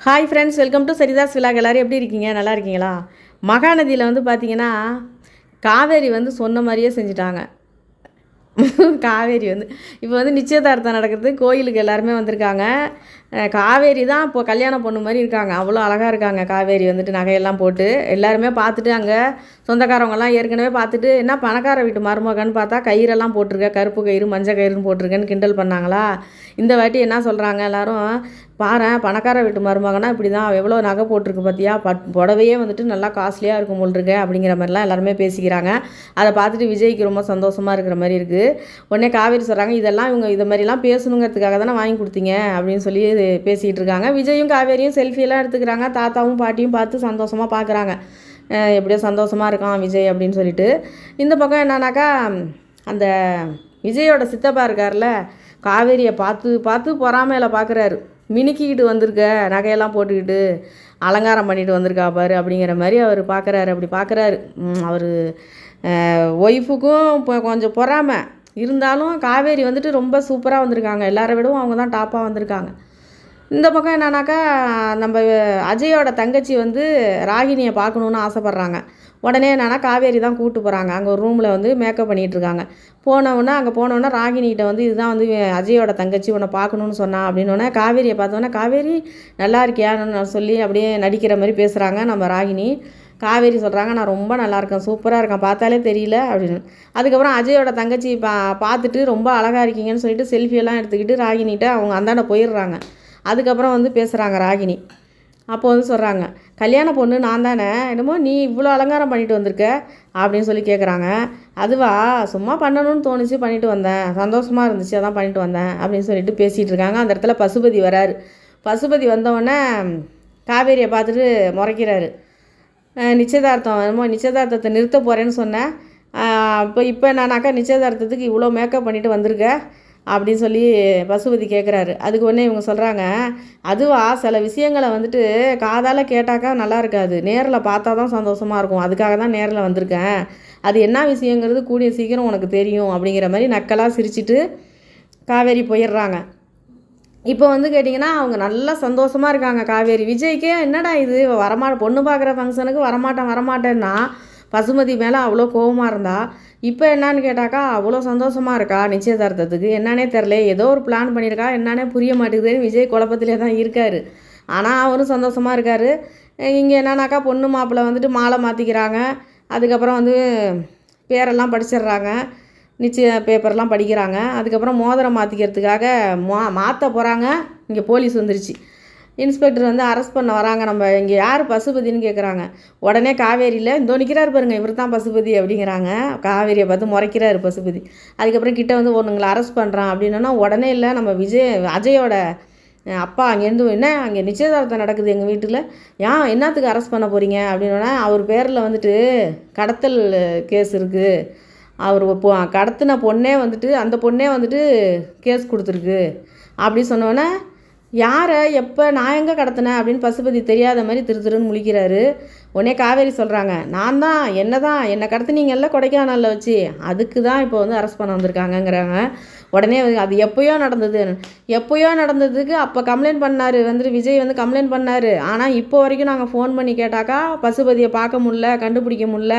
Hi friends welcome to Saritha's விழா எல்லோரும் எப்படி இருக்கீங்க? நல்லா இருக்கீங்களா? மகாநதியில் வந்து பார்த்தீங்கன்னா காவேரி வந்து சொன்ன மாதிரியே செஞ்சுட்டாங்க. காவேரி வந்து இப்போ வந்து நிச்சயதார்த்தம் நடக்கிறது கோயிலுக்கு எல்லாருமே வந்திருக்காங்க. காவேரி தான் இப்போ கல்யாணம் பொண்ணு மாதிரி இருக்காங்க. அவ்வளோ அழகாக இருக்காங்க. காவேரி வந்துட்டு நகையெல்லாம் போட்டு எல்லாருமே பார்த்துட்டு அங்கே சொந்தக்காரவங்கெல்லாம் ஏற்கனவே பார்த்துட்டு என்ன பணக்கார வீட்டு மருமகன்னு பார்த்தா கயிறெல்லாம் போட்டிருக்க கருப்பு கயிறு மஞ்சள் கயிறுன்னு போட்டிருக்கேன்னு கிண்டல் பண்ணாங்களா? இந்த வாட்டி என்ன சொல்கிறாங்க எல்லோரும் பாரேன் பணக்கார வீட்டு மருமகனா இப்படி தான் எவ்வளோ நகை போட்டிருக்கு பார்த்தியா பட் புடவையே வந்துட்டு நல்லா காஸ்ட்லியாக இருக்கும் போல் இருக்கு அப்படிங்கிற மாதிரிலாம் எல்லாருமே பேசிக்கிறாங்க. அதை பார்த்துட்டு விஜய்க்கு ரொம்ப சந்தோஷமாக இருக்கிற மாதிரி இருக்குது உடனே காவேரி சொல்கிறாங்க இதெல்லாம் இவங்க இதை மாதிரிலாம் பேசணுங்கிறதுக்காக தானே வாங்கி கொடுத்தீங்க அப்படின்னு சொல்லி பேசிகிட்டு இருக்காங்க விஜயும் காவேரியும் செல்ஃபியெல்லாம் எடுத்துக்கிறாங்க. தாத்தாவும் பாட்டியும் பார்த்து சந்தோஷமாக பார்க்குறாங்க. எப்படியோ சந்தோஷமாக இருக்கான் விஜய் அப்படின்னு சொல்லிட்டு. இந்த பக்கம் என்னன்னாக்கா அந்த விஜயோட சித்தப்பா இருக்கார்ல காவேரியை பார்த்து பார்த்து பொறாமையில் பார்க்குறாரு. மினுக்கிக்கிட்டு வந்திருக்க நகையெல்லாம் போட்டுக்கிட்டு அலங்காரம் பண்ணிட்டு வந்திருக்கா பாரு அப்படிங்கிற மாதிரி அவர் பார்க்குறாரு அப்படி பார்க்குறாரு. அவர் ஒய்ஃபுக்கும் இப்போ கொஞ்சம் பொறாமை. இருந்தாலும் காவேரி வந்துட்டு ரொம்ப சூப்பராக வந்திருக்காங்க. எல்லாரை விடவும் அவங்க தான் டாப்பாக வந்திருக்காங்க. இந்த பக்கம் என்னன்னாக்கா நம்ம அஜயோட தங்கச்சி வந்து ராகினியை பார்க்கணுன்னு ஆசைப்பட்றாங்க. உடனே என்னன்னா காவேரி தான் கூப்பிட்டு போகிறாங்க அங்கே ஒரு ரூமில் வந்து மேக்கப் பண்ணிகிட்ருக்காங்க போனவுடனே அங்கே போனவுடனே ராகினிகிட்ட வந்து இதுதான் வந்து அஜயோட தங்கச்சி உன்னை பார்க்கணுன்னு சொன்னா அப்படின்னோடனே காவேரியை பார்த்தோன்னே காவேரி நல்லா இருக்கியான்னு சொல்லி அப்படியே நடிக்கிற மாதிரி பேசுகிறாங்க நம்ம ராகினி காவேரி சொல்கிறாங்க நான் ரொம்ப நல்லா இருக்கேன் சூப்பராக இருக்கேன் பார்த்தாலே தெரியல அப்படின்னு. அதுக்கப்புறம் அஜயோட தங்கச்சி பா பார்த்துட்டு ரொம்ப அழகாக இருக்கீங்கன்னு சொல்லிட்டு செல்ஃபியெல்லாம் எடுத்துக்கிட்டு ராகினிகிட்ட அவங்க அந்தாண்ட போயிடுறாங்க. அதுக்கப்புறம் வந்து பேசுகிறாங்க ராகினி. அப்போ வந்து சொல்கிறாங்க கல்யாண பொண்ணு நான் தானே என்னமோ நீ இவ்வளோ அலங்காரம் பண்ணிட்டு வந்திருக்க அப்படின்னு சொல்லி கேட்குறாங்க அதுவா சும்மா பண்ணணும்னு தோணுச்சு பண்ணிட்டு வந்தேன். சந்தோஷமாக இருந்துச்சு அதான் பண்ணிட்டு வந்தேன் அப்படின்னு சொல்லிட்டு பேசிகிட்டு இருக்காங்க. அந்த இடத்துல பசுபதி வராரு. பசுபதி வந்தவுடனே காவேரியை பார்த்துட்டு முறைக்கிறாரு. நிச்சயதார்த்தம் என்னமோ நிச்சயதார்த்தத்தை நிறுத்த போகிறேன்னு சொன்னேன். இப்போ இப்போ என்னானாக்கா நிச்சயதார்த்தத்துக்கு இவ்வளோ மேக்கப் பண்ணிட்டு வந்திருக்க. அப்படின்னு சொல்லி பசுபதி கேட்குறாரு அதுக்கு உடனே இவங்க சொல்கிறாங்க அதுவா? சில விஷயங்களை வந்துட்டு காதால் கேட்டாக்கா நல்லா இருக்காது. நேரில் பார்த்தா தான் சந்தோஷமாக இருக்கும். அதுக்காக தான் நேரில் வந்திருக்கேன். அது என்ன விஷயங்கிறது கூடிய சீக்கிரம் உனக்கு தெரியும் அப்படிங்கிற மாதிரி நக்கலாக சிரிச்சிட்டு காவேரி போயிடுறாங்க. இப்போ வந்து கேட்டிங்கன்னா அவங்க நல்லா சந்தோஷமாக இருக்காங்க காவேரி. விஜய்க்கே என்னடா இது? வரமா பொண்ணு பார்க்குற ஃபங்க்ஷனுக்கு வரமாட்டேன் வரமாட்டேன்னா பசுமதி மேலே அவ்வளோ கோவமாக இருந்தா இப்போ என்னான்னு கேட்டாக்கா அவ்வளோ சந்தோஷமாக இருக்கா நிச்சயதார்த்தத்துக்கு? என்னன்னே தெரில ஏதோ ஒரு பிளான் பண்ணியிருக்கா என்னன்னே புரிய மாட்டேங்குதுன்னு விஜய் குழப்பத்திலே தான் இருக்கார். ஆனால் அவரும் சந்தோஷமாக இருக்கார். இங்கே என்னன்னாக்கா பொண்ணு மாப்பிள்ளை வந்துட்டு மாலை மாற்றிக்கிறாங்க அதுக்கப்புறம் வந்து பேரெல்லாம் படிச்சிடுறாங்க. நிச்சய பேப்பர்லாம் படிக்கிறாங்க. அதுக்கப்புறம் மோதிரம் மாற்றிக்கிறதுக்காக மா மாற்ற போகிறாங்க இங்கே போலீஸ் வந்துருச்சு. இன்ஸ்பெக்டர் வந்து அரெஸ்ட் பண்ண வராங்க. நம்ம இங்கே யார் பசுபதின்னு கேட்குறாங்க உடனே காவேரியில் இந்தோ நிற்கிறாரு பாருங்க இவர் தான் பசுபதி அப்படிங்கிறாங்க. காவேரியை பார்த்து முறைக்கிறாரு பசுபதி. அதுக்கப்புறம் கிட்ட வந்து ஒன்றுங்களை அரெஸ்ட் பண்ணுறான் அப்படின்னா உடனே இல்லை நம்ம விஜய் அஜயோட அப்பா அங்கேருந்து என்ன அங்கே நிச்சயதார்த்தம் நடக்குது எங்கள் வீட்டில்? ஏன் என்னத்துக்கு அரெஸ்ட் பண்ண போகிறீங்க அப்படின்னா அவர் பேரில் வந்துட்டு கடத்தல் கேஸ் இருக்குது அவர் கடத்தின பொண்ணே வந்துட்டு அந்த பொண்ணே வந்துட்டு கேஸ் கொடுத்துருக்கு. அப்படி சொன்னோன்னே யாரை எப்போ நான் எங்கே கடத்தினேன் அப்படின்னு பசுபதி தெரியாத மாதிரி திரு திருன்னு முழிக்கிறாரு. உடனே காவேரி சொல்கிறாங்க நான் தான் என்ன தான் என்னை கடத்தினீங்கல்ல கொடைக்கானலில் வச்சு. அதுக்கு தான் இப்போ வந்து அரெஸ்ட் பண்ண வந்திருக்காங்கங்கிறாங்க. உடனே அது எப்போயோ நடந்தது. எப்போயோ நடந்ததுக்கு அப்போ கம்ப்ளைண்ட் பண்ணார். வந்துட்டு விஜய் வந்து கம்ப்ளைண்ட் பண்ணார். ஆனால் இப்போ வரைக்கும் நாங்கள் ஃபோன் பண்ணி கேட்டாக்கா பசுபதியை பார்க்க முடில கண்டுபிடிக்க முடில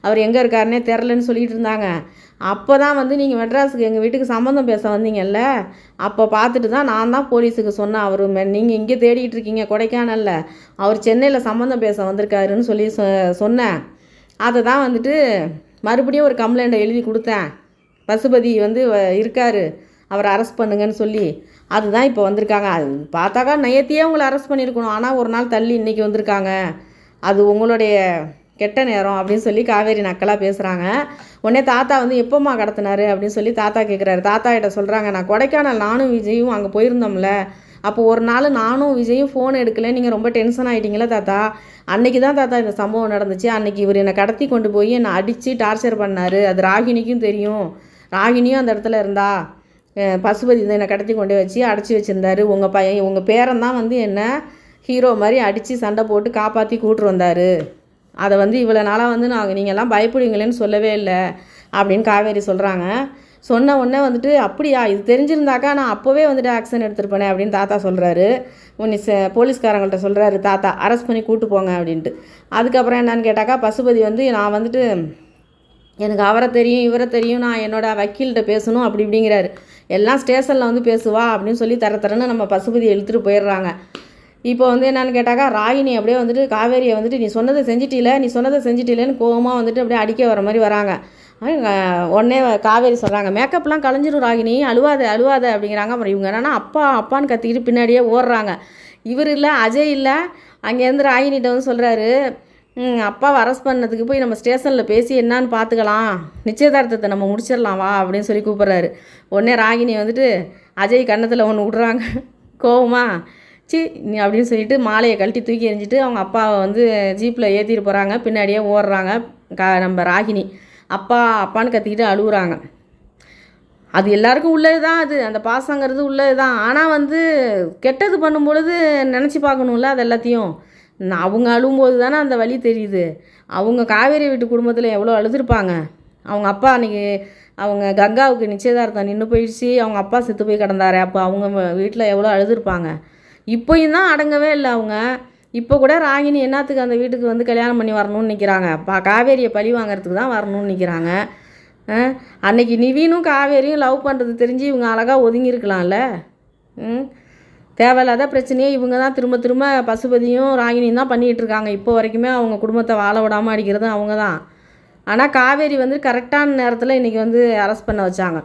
அவர் எங்கே இருக்காருன்னே தெரிலன்னு சொல்லிட்டு இருந்தாங்க. அப்போ தான் வந்து நீங்கள் மெட்ராஸுக்கு எங்கள் வீட்டுக்கு சம்மந்தம் பேச வந்தீங்கல்ல? அப்போ பார்த்துட்டு தான் நான் தான் போலீஸுக்கு சொன்னேன். அவர் நீங்கள் இங்கே தேடிக்கிட்டு இருக்கீங்க கொடைக்கானலில். அவர் சென்னையில் சம்மந்தம் பேச வந்திருக்காருன்னு சொல்லி சொ சொன்னேன். அதை தான் வந்துட்டு மறுபடியும் ஒரு கம்ப்ளைண்ட்டை எழுதி கொடுத்தேன். பசுபதி வந்து வ- இருக்காரு. அவரை அரெஸ்ட் பண்ணுங்கன்னு சொல்லி. அதுதான் இப்போ வந்திருக்காங்க. அது பார்த்தாக்கா நேத்தியே உங்களை அரெஸ்ட் பண்ணியிருக்கணும். ஆனால் ஒரு நாள் தள்ளி இன்றைக்கி வந்திருக்காங்க. அது உங்களுடைய கெட்ட நேரம் அப்படின்னு சொல்லி காவேரி நக்கலாக பேசுகிறாங்க உடனே தாத்தா வந்து எப்போம்மா கடத்தினாரு? அப்படின்னு சொல்லி தாத்தா கேட்குறாரு தாத்தா கிட்ட சொல்கிறாங்க நான் கொடைக்கானல் நானும் விஜயும் அங்கே போயிருந்தோம்ல. அப்போ ஒரு நாள் நானும் விஜயும் ஃபோன் எடுக்கல. நீங்கள் ரொம்ப டென்ஷன் ஆகிட்டீங்களா தாத்தா? அன்னைக்கு தான் தாத்தா இந்த சம்பவம் நடந்துச்சு. அன்னைக்கு இவர் என்னை கடத்தி கொண்டு போய் என்னை அடித்து டார்ச்சர் பண்ணார். அது ராகினிக்கும் தெரியும். ராகினியும் அந்த இடத்துல இருந்தா பசுபதி இந்த என்னை கடத்தி கொண்டு வச்சு அடைச்சி வச்சுருந்தாரு. உங்கள் பையன் உங்கள் பேரன் தான் வந்து என்ன ஹீரோ மாதிரி அடித்து சண்டை போட்டு காப்பாற்றி கூட்டு வந்தார். அதை வந்து இவ்வளோ நாளாக வந்து நாங்கள் நீங்கள்லாம் பயப்படுவீங்களேன்னு சொல்லவே இல்லை அப்படின்னு காவேரி சொல்கிறாங்க சொன்ன உடனே வந்துட்டு அப்படியா இது தெரிஞ்சிருந்தாக்கா நான் அப்போவே வந்துட்டு ஆக்ஷன் எடுத்திருப்பேனே அப்படின்னு தாத்தா சொல்கிறாரு உன்னை போலீஸ்காரங்கள்ட்ட சொல்கிறாரு தாத்தா அரெஸ்ட் பண்ணி கூட்டு போங்க அப்படின்ட்டு. அதுக்கப்புறம் என்னன்னு கேட்டாக்கா பசுபதி வந்து நான் வந்துட்டு எனக்கு அவரை தெரியும் இவரை தெரியும் நான் என்னோடய வக்கீல்கிட்ட பேசணும் அப்படி இப்படிங்கிறாரு. எல்லாம் ஸ்டேஷனில் வந்து பேசுவா அப்படின்னு சொல்லி தர தரன்னு நம்ம பசுபதி இழுத்துட்டு போயிடுறாங்க. இப்போ வந்து என்னன்னு கேட்டாக்கா ராகினி அப்படியே வந்துட்டு காவேரியை வந்துட்டு நீ சொன்னதை செஞ்சிட்டில நீ சொன்னதை செஞ்சிட்டிலன்னு கோவமாக வந்துட்டு அப்படியே அடிக்க வர மாதிரி வராங்க. உடனே காவேரி சொல்கிறாங்க மேக்கப்லாம் கலைஞ்சிரும் ராகினி அழுவாத அழுவாத அப்படிங்கிறாங்க. அப்புறம் இவங்க என்னன்னா அப்பா அப்பான்னு கத்திக்கிட்டு பின்னாடியே ஓடுறாங்க. இவர் இல்லை அஜய் இல்லை அங்கேருந்து ராகினிகிட்ட வந்து சொல்கிறாரு அப்பா அரஸ்ட் பண்ணதுக்கு போய் நம்ம ஸ்டேஷனில் பேசி என்னான்னு பார்த்துக்கலாம் நிச்சயதார்த்தத்தை நம்ம முடிச்சிடலாம் வா அப்படின்னு சொல்லி கூப்பிட்றாரு. உடனே ராகினி வந்துட்டு அஜய் கன்னத்தில் ஒன்று விட்றாங்க. கோவமாக சி நீ அப்படின்னு சொல்லிட்டு மாலையை கழட்டி தூக்கி எறிஞ்சிட்டு அவங்க அப்பாவை வந்து ஜீப்பில் ஏற்றிட்டு போகிறாங்க பின்னாடியே ஓடுறாங்க. க நம்ம ராகினி. அப்பா அப்பான்னு கத்திக்கிட்டு அழுகுறாங்க. அது எல்லாருக்கும் உள்ளது தான் அது. அந்த பாசங்கிறது உள்ளது தான் ஆனால் வந்து கெட்டது பண்ணும்பொழுது நினச்சி பார்க்கணும்ல அது எல்லாத்தையும். நான் அவங்க அழும்போது தானே அந்த வழி தெரியுது. அவங்க காவேரி வீட்டு குடும்பத்தில் எவ்வளோ அழுதுருப்பாங்க. அவங்க அப்பா அன்றைக்கி அவங்க கங்காவுக்கு நிச்சயதார்த்தம் நின்று போயிடுச்சு. அவங்க அப்பா செத்து போய் கிடந்தாரு. அப்போ அவங்க வீட்டில் எவ்வளோ அழுதுருப்பாங்க. இப்போயும் தான் அடங்கவே இல்லை அவங்க. இப்போ கூட ராகினி என்னத்துக்கு அந்த வீட்டுக்கு வந்து கல்யாணம் பண்ணி வரணும்னு நிற்கிறாங்க பா காவேரியை பழி வாங்கிறதுக்கு தான் வரணும்னு நிற்கிறாங்க அன்னைக்கு நிவீனும் காவேரியும் லவ் பண்ணுறது தெரிஞ்சு இவங்க அழகாக ஒதுங்கியிருக்கலாம்ல. ம் தேவையில்லாத பிரச்சனையே இவங்க தான். திரும்ப திரும்ப பசுபதியும் ராகினியும் தான் பண்ணிகிட்டு இருக்காங்க. இப்போ வரைக்குமே அவங்க குடும்பத்தை வாழ விடாமல் அடிக்கிறது அவங்க தான். ஆனால் காவேரி வந்து கரெக்டான நேரத்தில் இன்றைக்கி வந்து அரெஸ்ட் பண்ண வச்சாங்க.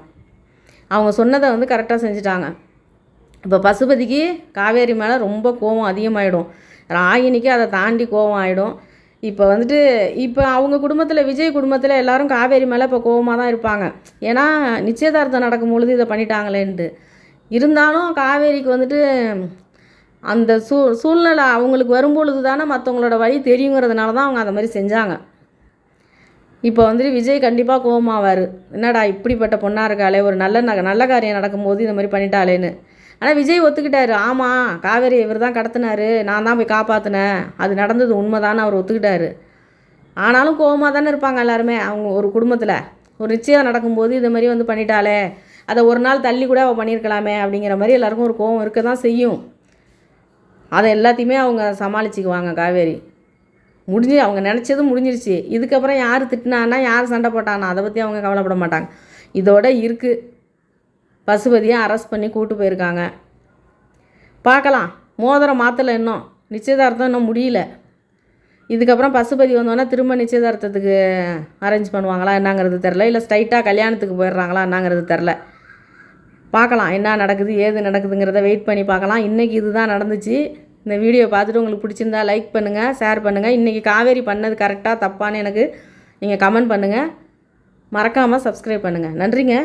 அவங்க சொன்னதை வந்து கரெக்டாக செஞ்சுட்டாங்க. இப்போ பசுபதிக்கு காவேரி மேலே ரொம்ப கோவம் அதிகமாகிடும் ராகினிக்கு அதை தாண்டி கோவம் ஆகிடும் இப்போ வந்துட்டு இப்போ அவங்க குடும்பத்தில் விஜய் குடும்பத்தில் எல்லோரும் காவேரி மேலே இப்போ கோவமாக தான் இருப்பாங்க. ஏன்னா நிச்சயதார்த்தம் நடக்கும் பொழுது இதை பண்ணிட்டாங்களேன்ட்டு. இருந்தாலும் காவேரிக்கு வந்துட்டு அந்த சூ சூழ்நிலை அவங்களுக்கு வரும்பொழுது தானே மற்றவங்களோட வழி தெரியுங்கிறதுனால தான் அவங்க அந்த மாதிரி செஞ்சாங்க. இப்போ வந்துட்டு விஜய் கண்டிப்பாக கோவமாவார். என்னடா இப்படிப்பட்ட பொண்ணாக இருக்காளே ஒரு நல்ல ந நல்ல காரியம் நடக்கும்போது இந்த மாதிரி பண்ணிட்டாளேன்னு. ஆனால் விஜய் ஒத்துக்கிட்டாரு. ஆமாம் காவேரி இவர் தான் கடத்தினாரு. நான் தான் போய் காப்பாற்றினேன் அது நடந்தது உண்மைதான்னு அவர் ஒத்துக்கிட்டாரு. ஆனாலும் கோவமாக தானே இருப்பாங்க எல்லாருமே. அவங்க ஒரு குடும்பத்தில். ஒரு நிச்சயம் நடக்கும்போது இது மாதிரி வந்து பண்ணிட்டாலே அதை ஒரு நாள் தள்ளி கூட அவள் பண்ணியிருக்கலாமே அப்படிங்கிற மாதிரி எல்லாருக்கும் ஒரு கோவம் இருக்க தான் செய்யும். அதை எல்லாத்தையுமே அவங்க சமாளிச்சுக்குவாங்க காவேரி. முடிஞ்சு அவங்க நினச்சதும் முடிஞ்சிருச்சு. இதுக்கப்புறம் யார் திட்டினான்னா யார் சண்டை போட்டானா அதை பற்றி அவங்க கவலைப்பட மாட்டாங்க. இதோட இருக்குது பசுபதியை அரெஸ்ட் பண்ணி கூட்டு போயிருக்காங்க. பார்க்கலாம். மோதிரம் மாற்றலை இன்னும். நிச்சயதார்த்தம் இன்னும் முடியல. இதுக்கப்புறம் பசுபதி வந்தோன்னா திரும்ப நிச்சயதார்த்தத்துக்கு அரேஞ்ச் பண்ணுவாங்களா என்னங்கிறது தெரில இல்லை ஸ்ட்ரைட்டாக கல்யாணத்துக்கு போயிடுறாங்களா என்னங்கிறது தெரில பார்க்கலாம். என்ன நடக்குது ஏது நடக்குதுங்கிறத வெயிட் பண்ணி பார்க்கலாம். இன்றைக்கி இதுதான் நடந்துச்சு. இந்த வீடியோ பார்த்துட்டு உங்களுக்கு பிடிச்சிருந்தா லைக் பண்ணுங்கள் ஷேர் பண்ணுங்கள் இன்றைக்கி காவேரி பண்ணது கரெக்டாக தப்பான்னு எனக்கு நீங்கள் கமெண்ட் பண்ணுங்கள் மறக்காமல் சப்ஸ்கிரைப் பண்ணுங்கள் நன்றிங்க.